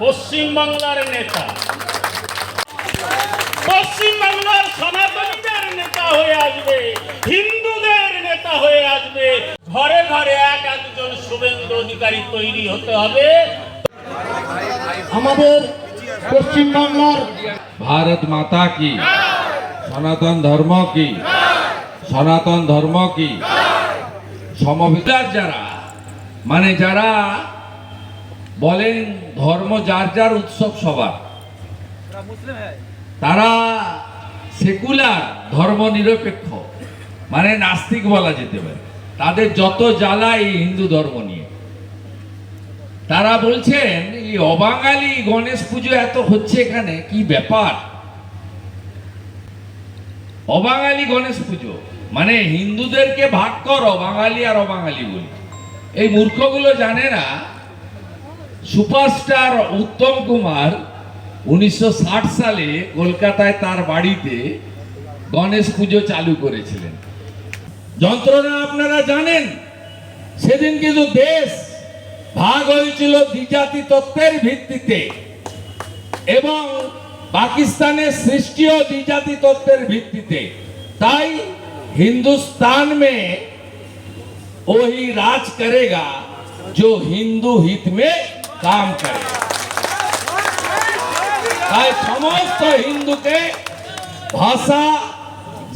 পশ্চিমবাংলার নেতা। পশ্চিমবাংলার সনাতনীদের নেতা হয়ে আসবে হিন্দুদের নেতা হয়ে আসবে। ঘরে ঘরে এক একজন শুভেন্দু অধিকারী তৈরি হতে হবে। আমাদের পশ্চিমবাংলার ভারত মাতা কি? সনাতন ধর্ম কি? সনাতন ধর্ম কি? সমবিচার যারা মানে যারা বলেন ধর্ম যার যার উৎসব সবার। তারা সেকুলার ধর্ম নিরপেক্ষ মানে নাস্তিক বলা যেতে পারে। তাদের যত জ্বালা এই হিন্দু ধর্ম নিয়ে। তারা বলছেন এই অবাঙালি গণেশ পুজো এত হচ্ছে এখানে? কি ব্যাপার? অবাঙালি গণেশ পুজো মানে হিন্দুদেরকে ভাগ করো বাঙালি আর অবাঙালি বলি। এই মূর্খগুলো জানে না সুপারস্টার উত্তম কুমার উনিশশো সালে কলকাতায় তার বাড়িতে গণেশ পুজো চালু করেছিলেন যন্ত্রণা আপনারা জানেন সেদিন কিন্তু দেশ ভাগ হয়েছিল দ্বিজাতি তত্ত্বের ভিত্তিতে এবং পাকিস্তানের সৃষ্টিও দ্বিজাতি তত্ত্বের ভিত্তিতে তাই हिंदुस्तान में वही राज करेगा जो हिंदू हित में দাম করে তাই সমস্ত হিন্দুকে ভাষা,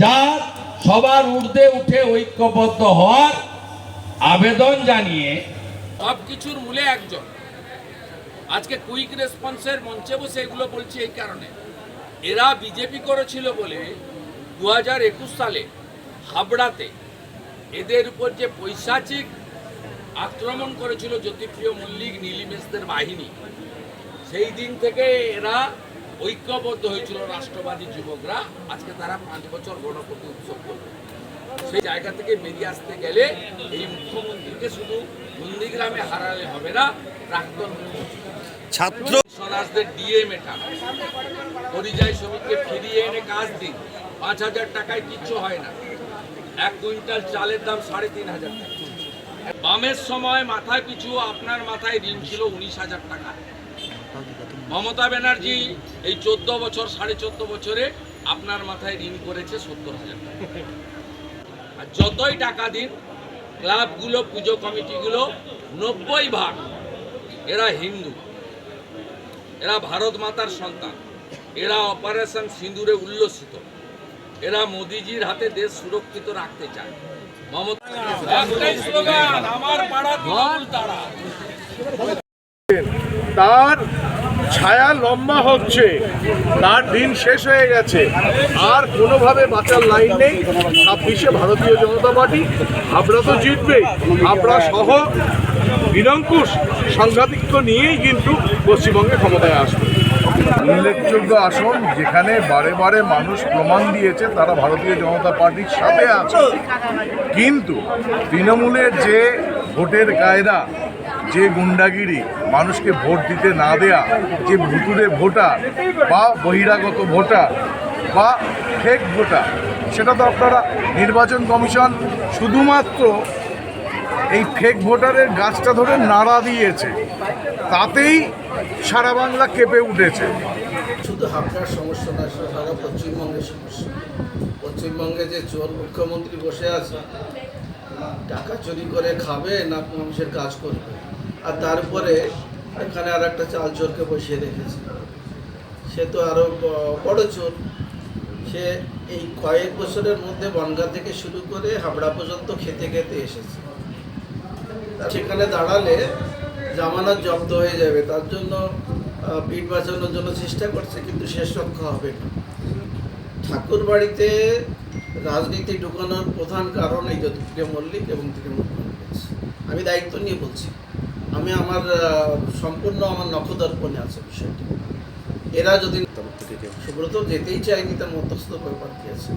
জাত, সবার উর্ধে উঠে ঐক্যবদ্ধ হওয়ার আবেদন জানিয়ে সব কিছুর মূলে একজন। আজকে কুইক রেসপন্সের মঞ্চে বসে এগুলো বলছি এই কারণে। এরা বিজেপি করেছিল বলে দু হাজার একুশ সালে হাবড়াতে। এদের উপর যে পৈশাচিক আক্রমণ করেছিল জ্যোতিপ্রিয় মল্লিক নীলিমেশদের বাহিনী। সেই দিন থেকে এরা ঐক্যবদ্ধ হয়েছিল রাষ্ট্রবাদী যুবকরা। আজকে তারা পাঁচ বছর গণপতি উৎসব করবে। সেই জায়গা থেকে বেরিয়ে আসতে গেলে এই মুখ্যমন্ত্রীকে শুধু নন্দীগ্রামে হারালে হবে না প্রাক্তন ছাত্র সনাসদের ডিএ মেটান। পরিযায়ী শ্রমিককে ফিরিয়ে এনে কাজ দিন। পাঁচ হাজার টাকায় কিচ্ছু হয় না। এক কুইন্টাল চালের দাম সাড়ে তিন হাজার টাকা। বামের সময় মাথায় পিছু, আপনার মাথায় ঋণ ছিল উনিশ হাজার টাকা। মমতা ব্যানার্জি এই চোদ্দ বছর, সাড়ে চোদ্দ বছরে আপনার মাথায় ঋণ করেছে সত্তর হাজার টাকা। আর যতই টাকা দিন, ক্লাবগুলো, পুজো কমিটিগুলো, নব্বই ভাগ এরা হিন্দু। এরা ভারত মাতার সন্তান। এরা অপারেশন সিঁদুরে উল্লসিত। এরা মোদিজির হাতে দেশ সুরক্ষিত রাখতে চায়। আমার তারা ছায়া লম্বা হচ্ছে, তার দিন শেষ হয়ে গেছে, আর কোনোভাবে বাঁচার লাইন নেই। ছাব্বিশে ভারতীয় জনতা পার্টি, হাবড়া তো জিতবে, হাবড়া সহ নিরঙ্কুশ সংঘাতিক্য নিয়েই কিন্তু পশ্চিমবঙ্গে ক্ষমতায় আসবে। উল্লেখযোগ্য আসন যেখানে বারে বারে মানুষ প্রমাণ দিয়েছে তারা ভারতীয় জনতা পার্টির সাথে আছে। কিন্তু তৃণমূলের যে ভোটের কায়দা, যে গুন্ডাগিরি, মানুষকে ভোট দিতে না দেয়া, যে ভুতুরে ভোটার বা বহিরাগত ভোটার বা ফেক ভোটার, সেটা তো আপনারা নির্বাচন কমিশন শুধুমাত্র এই ফেক ভোটারের গাছটা ধরে নাড়া দিয়েছে। তাতেই সারা বাংলা কেঁপে উঠেছে। শুধু হাবড়ার সমস্যা না সারা পশ্চিমবঙ্গের সমস্যা। পশ্চিমবঙ্গে যে চোর মুখ্যমন্ত্রী বসে আছে টাকা চুরি করে খাবে না মানুষের কাজ করবে? আর তারপরে এখানে আর একটা চাল চোরকে বসিয়ে রেখেছে। সে তো আরও বড় চোর। সে এই কয়েক বছরের মধ্যে বনগা থেকে শুরু করে হাবড়া পর্যন্ত খেতে খেতে এসেছে। সেখানে দাঁড়ালে জামানত জব্দ হয়ে যাবে তার জন্য পিঠ বাঁচানোর জন্য চেষ্টা করছে কিন্তু শেষ রক্ষা হবে না। ঠাকুর বাড়িতে রাজনীতি ঢুকানোর প্রধান কারণ এই জ্যোতিপ্রিয় মল্লিক এবং তৃণমূল কংগ্রেস। আমি দায়িত্ব নিয়ে বলছি আমি আমার সম্পূর্ণ আমার নখদর্পণে আছে বিষয়টি। এরা যদি সুব্রত যেতেই চায়নি তার মধ্যস্থ ব্যাপার কি আছে?